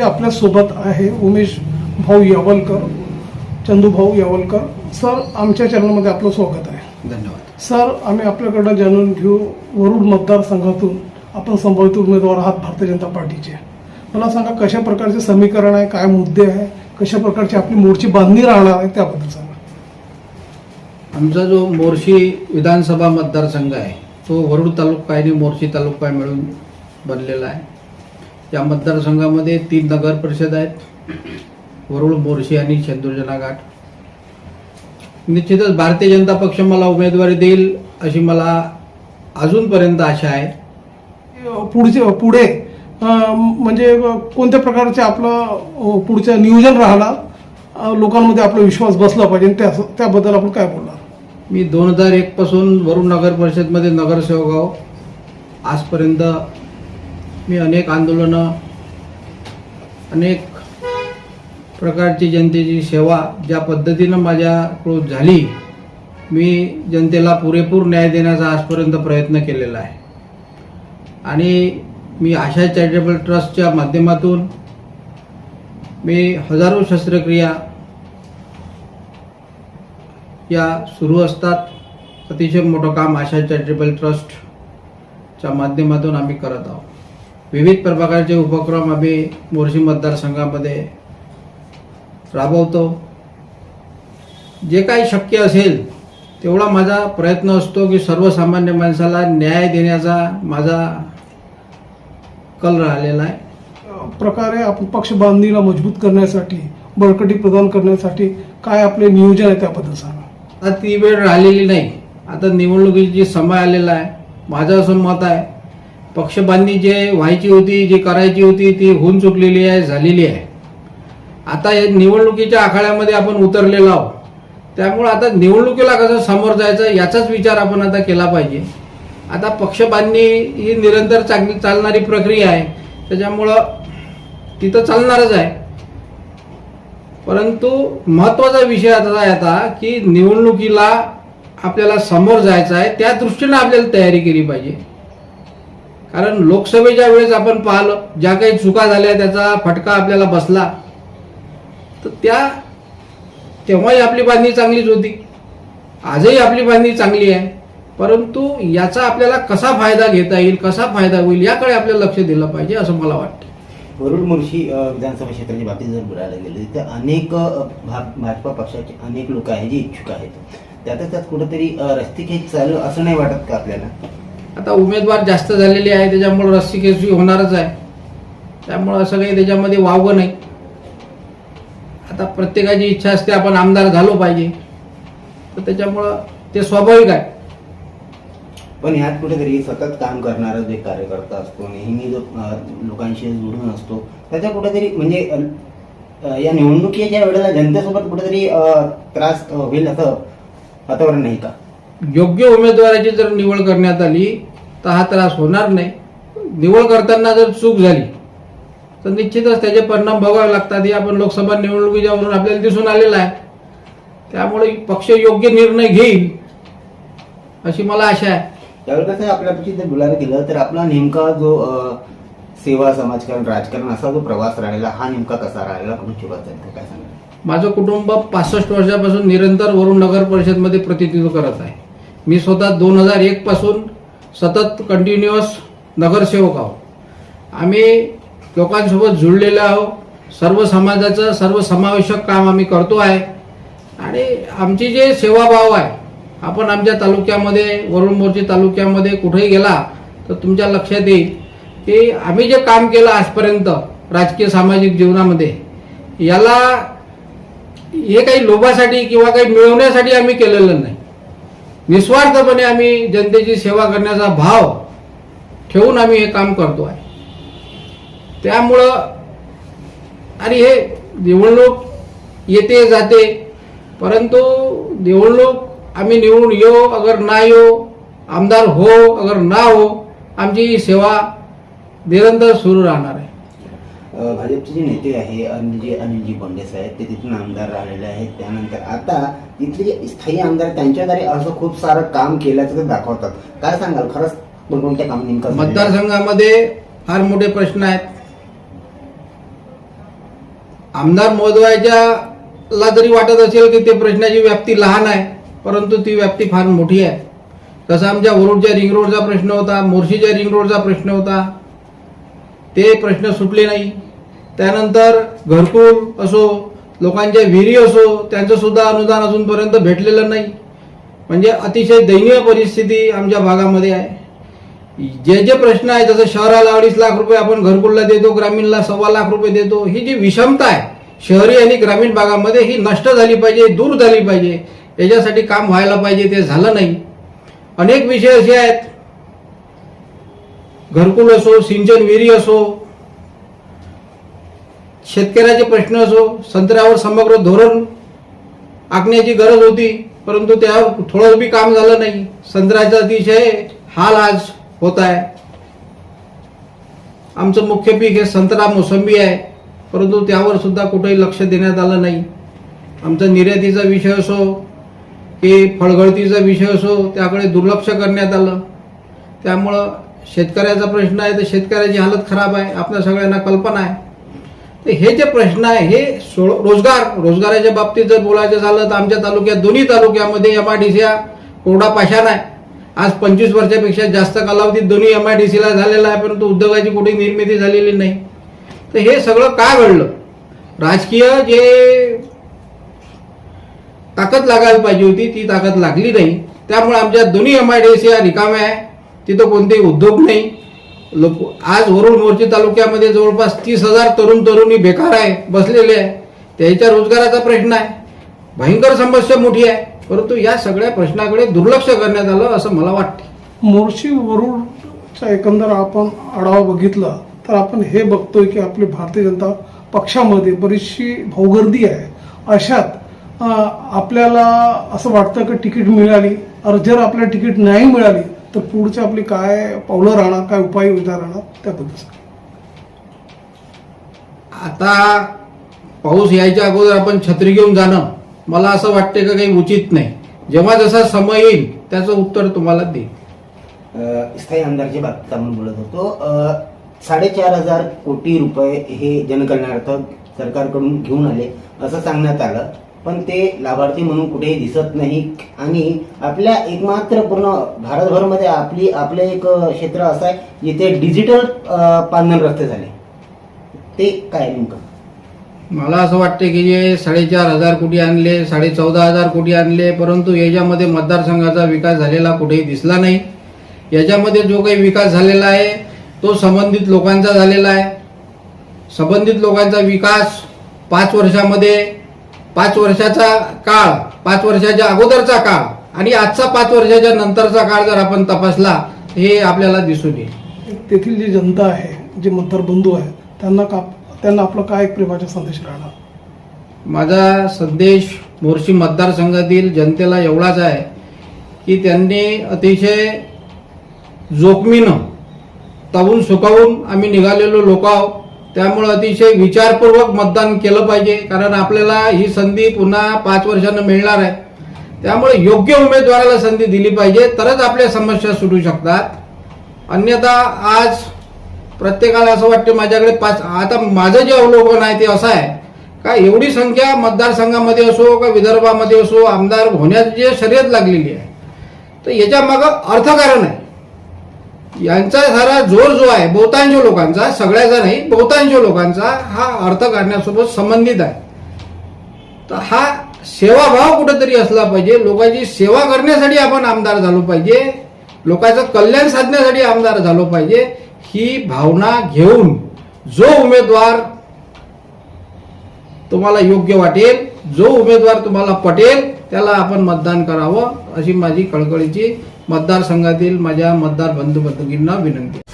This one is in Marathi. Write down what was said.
यासाठी आपल्यासोबत आहे. उमेश भाऊ यावलकर चंदू भाऊ यावलकर. सर आमच्या चॅनलमध्ये आपलं स्वागत आहे. धन्यवाद. सर आम्ही आपल्याकडं जाणून घेऊ वरुड मतदारसंघातून आपण संभावित उमेदवार आहात भारतीय जनता पार्टीचे. मला सांगा कशा प्रकारचे समीकरण आहे काय मुद्दे आहे कशा प्रकारची आपली मोर्ची बांधणी राहणार आहे त्याबद्दल सांगा. आमचा जो मोर्शी विधानसभा मतदारसंघ आहे तो वरुड तालुका आणि मोर्शी तालुका मिळून बनलेला आहे. या मतदारसंघामध्ये तीन नगर परिषद आहेत. वरुड मोर्शी आणि शेंदुर्जना घाट. निश्चितच भारतीय जनता पक्ष मला उमेदवारी देईल अशी मला अजूनपर्यंत आशा आहे. पुढचे पुढे म्हणजे कोणत्या प्रकारचे आपलं पुढचं नियोजन राहणार? लोकांमध्ये आपला विश्वास बसला पाहिजे. त्या त्याबद्दल आपण काय बोलणार? मी दोन हजार एक पासून वरुण नगर परिषदमध्ये नगरसेवक आहो. आजपर्यंत मी अनेक आंदोलनं अनेक प्रकारची जनतेची सेवा ज्या पद्धतीनं माझ्याकडून झाली मी जनतेला पुरेपूर न्याय देण्याचा आजपर्यंत प्रयत्न केलेला आहे. आणि मी आशा चॅरिटेबल ट्रस्टच्या माध्यमातून मी हजारो शस्त्रक्रिया या सुरू असतात. अतिशय मोठं काम आशा चॅरिटेबल ट्रस्टच्या माध्यमातून आम्ही करत आहोत. विविध प्रकारचे उपक्रम आम्ही मोर्शी मतदारसंघामध्ये राबवतो. जे काही शक्य असेल तेवढा माझा प्रयत्न असतो की सर्वसामान्य माणसाला न्याय देण्याचा माझा कल राहिलेला आहे. प्रकारे आपण पक्ष बांधणीला मजबूत करण्यासाठी बळकटी प्रदान करण्यासाठी काय आपले नियोजन आहे त्याबद्दल सांगा. आता ती वेळ राहिलेली नाही. आता निवडणुकीची समय आलेला आहे माझं असं मत आहे पक्षबांधणी जे व्हायची होती जी करायची होती ती होऊन चुकलेली आहे झालेली आहे. आता या निवडणुकीच्या आखाड्यामध्ये आपण उतरलेलो आहोत. त्यामुळं आता निवडणुकीला कसं समोर जायचं याचाच विचार आपण आता केला पाहिजे. आता पक्षबांधणी ही निरंतर चांगली चालणारी प्रक्रिया आहे. त्याच्यामुळं तिथं चालणारच आहे. परंतु महत्त्वाचा विषय आता आहे आता की निवडणुकीला आपल्याला समोर जायचं आहे त्या दृष्टीनं आपल्याला तयारी केली पाहिजे. कारण लोकसभेच्या वेळेस आपण पाहिलं ज्या काही चुका झाल्या त्याचा फटका आपल्याला बसला. तर त्या तेव्हाही आपली बांधणी चांगलीच होती. आजही आपली बांधणी चांगली आहे. परंतु याचा आपल्याला कसा फायदा घेता येईल कसा फायदा होईल याकडे आपल्याला लक्ष दिलं पाहिजे असं मला वाटतं. वरुड मुर्शी विधानसभा क्षेत्राच्या बाबतीत जर बोलायला गेलं तर अनेक भाजपा पक्षाचे अनेक लोक आहेत जे इच्छुक आहेत. त्यातच त्यात कुठेतरी रस्ते खेच चालू असं नाही वाटत का आपल्याला? आता उमेदवार जास्त झालेले आहे त्याच्यामुळे रस्सीखेच होणारच आहे. त्यामुळं असं काही त्याच्यामध्ये वावगं नाही. आता प्रत्येकाची इच्छा असते आपण आमदार झालो पाहिजे. तर त्याच्यामुळं ते स्वाभाविक आहे. पण ह्यात कुठेतरी सतत काम करणारा जो कार्यकर्ता असतो नेहमी जो लोकांशी जोडून असतो त्याच्या कुठेतरी म्हणजे या निवडणुकीच्या वेळेला जनतेसोबत कुठेतरी त्रास होईल असं वातावरण नाही का? योग्य उमेदवाराची जर निवड करण्यात आली तर हा त्रास होणार नाही. निवड करताना जर चूक झाली तर निश्चितच त्याचे परिणाम भोगावे लागतात. हे आपण लोकसभा निवडणुकीच्या वरून आपल्याला दिसून आलेलं आहे. त्यामुळे पक्ष योग्य निर्णय घेईल अशी मला आशा आहे. त्यावेळी कसं आहे, आपल्यापाशी जर बोलायला गेलं तर आपला नेमका जो सेवा समाजकारण राजकारण असा जो प्रवास राहिलेला हा नेमका कसा राहिला? काय सांगा? माझं कुटुंब पासष्ट वर्षापासून निरंतर वरुण नगर परिषदमध्ये प्रतिनिधित्व करत आहे. मी स्वतः दोन हजार एक पासून सतत कंटिन्युअस नगरसेवक आहो आम्ही लोकांसोबत जुळलेलो आहोत. सर्व समाजाचं सर्व समावेशक काम आम्ही करतो आहे. आणि आमची जे सेवाभाव आहे आपण आमच्या तालुक्यामध्ये वरुण मोर्चे तालुक्यामध्ये कुठेही गेला तर तुमच्या लक्षात येईल की आम्ही जे काम केलं आजपर्यंत राजकीय सामाजिक जीवनामध्ये याला हे काही लोभासाठी किंवा काही मिळवण्यासाठी आम्ही केलेलं नाही. निस्वार्थपणे आम्ही जनतेची सेवा करण्याचा भाव ठेवून आम्ही हे काम करतो आहे. त्यामुळं आणि हे निवडणूक येते जाते परंतु निवडणूक आम्ही निवडून येऊ अगर ना येऊ आमदार हो अगर ना हो आमची ही सेवा निरंतर सुरू राहणार आहे. भाजपचे जे नेते आहे अनिलजी अनिलजी बोंडे साहेब ते तिथून आमदार राहिलेले आहेत. त्यानंतर आता तिथले जे स्थायी आमदार त्यांच्याद्वारे असं खूप सारं काम केल्याचं दाखवतात. काय सांगाल? खरंच कोणकोणत्या काम नेमकं मतदारसंघामध्ये फार मोठे प्रश्न आहेत. आमदार महोदयाच्याला जरी वाटत असेल की ते प्रश्नाची व्याप्ती लहान आहे परंतु ती व्याप्ती फार मोठी आहे. जसं आमच्या वरुडच्या रिंग रोडचा प्रश्न होता मोर्शीच्या रिंग रोडचा प्रश्न होता. ते प्रश्न सुटले नाही. त्यानंतर घरकुल असो लोकांच्या विहिरी असो त्यांचं सुद्धा अनुदान अजूनपर्यंत भेटलेलं नाही. म्हणजे अतिशय दयनीय परिस्थिती आमच्या भागामध्ये आहे. जे जे प्रश्न आहे जसं शहराला अडीच लाख रुपये आपण घरकुलला देतो ग्रामीणला सव्वा लाख रुपये देतो ही जी विषमता आहे शहरी आणि ग्रामीण भागामध्ये ही नष्ट झाली पाहिजे दूर झाली पाहिजे याच्यासाठी काम व्हायला पाहिजे ते झालं नाही. अनेक विषय असे आहेत. घरकुल असो सिंचन विहिरी असो शेतकऱ्याचे प्रश्न असो संत्र्यावर समग्र धोरण आखण्याची गरज होती परंतु त्यावर थोडं बी काम झालं नाही. संत्र्याचा अतिशय हाल आज होत आहे. आमचं मुख्य पीक हे संत्रा मोसंबी आहे परंतु त्यावर सुद्धा कुठेही लक्ष देण्यात आलं नाही. आमचा निर्यातीचा विषय असो की फळगळतीचा विषय असो त्याकडे दुर्लक्ष करण्यात आलं. त्यामुळं शेतकऱ्याचा प्रश्न आहे तर शेतकऱ्याची हालत खराब आहे आपल्या सगळ्यांना कल्पना आहे. तर हे जे प्रश्न आहे हे सो- रोजगार रोजगाराच्या बाबतीत जर बोलायचं झालं तर आमच्या तालुक्यात दोन्ही तालुक्यामध्ये एम आय डी सी हा कोरडा पाषाण आहे. आज पंचवीस वर्षापेक्षा जास्त कालावधीत दोन्ही एम आय डी सीला झालेला आहे परंतु उद्योगाची कुठे निर्मिती झालेली नाही. तर हे सगळं काय घडलं? राजकीय जे ताकद लागायला पाहिजे होती ती ताकद लागली नाही. त्यामुळे आमच्या दोन्ही एम आय डी सी रिकाम्या आहे. तिथं कोणतेही उद्योग नाही. लोक आज वरुड मोर्ची तालुक्यामध्ये जवळपास तीस हजार तरुण तरुणी बेकार आहे बसलेले आहे. त्याच्या रोजगाराचा प्रश्न आहे. भयंकर समस्या मोठी आहे. परंतु या सगळ्या प्रश्नाकडे दुर्लक्ष करण्यात आलं असं मला वाटते. मोर्शी वरुडचा एकंदर आपण आढावा बघितला तर आपण हे बघतोय की आपली भारतीय जनता पक्षामध्ये बरीचशी भाऊगर्दी आहे. अशात आपल्याला असं वाटतं की तिकीट मिळाली अर्ध्यावर जर आपल्याला तिकीट नाही मिळाली तर पुढची आपली काय पावलं राहणार काय उपाययोजना राहणार त्याबद्दल. आता पाऊस यायच्या अगोदर आपण छत्री घेऊन जाणं मला असं वाटते का काही उचित नाही. जेव्हा जसा समय येईल त्याचं उत्तर तुम्हाला देईल स्थायी आमदारच्या बाबतीत आपण बोलत होतो. साडेचार हजार कोटी रुपये हे जनकल्याणार्थ सरकारकडून घेऊन आले असं सांगण्यात आलं. पण ते लाभार्थी म्हणून कुठेही दिसत नाही. आणि आपल्या एकमात्र पूर्ण भारतभरमध्ये आपली आपलं एक क्षेत्र असं आहे जिथे डिजिटल पांधन रस्ते झाले. ते काय नेमकं? मला असं वाटते की जे साडेचार हजार कोटी आणले साडे चौदा हजार कोटी आणले परंतु याच्यामध्ये मतदारसंघाचा विकास झालेला कुठेही दिसला नाही. याच्यामध्ये जो काही विकास झालेला आहे तो संबंधित लोकांचा झालेला आहे. संबंधित लोकांचा विकास पाच वर्षामध्ये पाच वर्षाचा काळ पाच वर्षाच्या अगोदरचा काळ आणि आजचा पाच वर्षाच्या नंतरचा काळ जर आपण तपासला हे आपल्याला दिसून येईल. तेथील जी जनता आहे जे मतदार बंधू आहेत त्यांना का त्यांना आपला काय एक प्रेमाचा संदेश राहणार? माझा संदेश मोर्शी मतदारसंघातील जनतेला एवढाच आहे की त्यांनी अतिशय जोखमीनं तावून सुकावून आम्ही निघालेलो लोक आहोत. त्यामुळं अतिशय विचारपूर्वक मतदान केलं पाहिजे कारण आपल्याला ही संधी पुन्हा पाच वर्षानं मिळणार आहे. त्यामुळे योग्य उमेदवाराला संधी दिली पाहिजे तरच आपल्या समस्या सुटू शकतात. अन्यथा आज प्रत्येकाला असं वाटतं माझ्याकडे पाच आता माझं जे अवलोकन आहे ते असं आहे का एवढी संख्या मतदारसंघामध्ये असो का विदर्भामध्ये असो आमदार होण्याची जे शर्यत लागलेली आहे. तर याच्या मागं अर्थकारण आहे. यांचा सारा जोर जो आहे बहुतांश लोकांचा सगळ्याचा नाही बहुतांश लोकांचा हा अर्थ काढण्यासोबत संबंधित आहे. तर हा सेवाभाव कुठेतरी असला पाहिजे. लोकांची सेवा करण्यासाठी आपण आमदार झालो पाहिजे. लोकांचं कल्याण साधण्यासाठी आमदार झालो पाहिजे. ही भावना घेऊन जो उमेदवार तुम्हाला योग्य वाटेल जो उमेदवार तुम्हाला पटेल त्याला आपण मतदान करावं अशी माझी कळकळीची मतदारसंघातील माझ्या मतदार बंधू बंधूंना विनंती.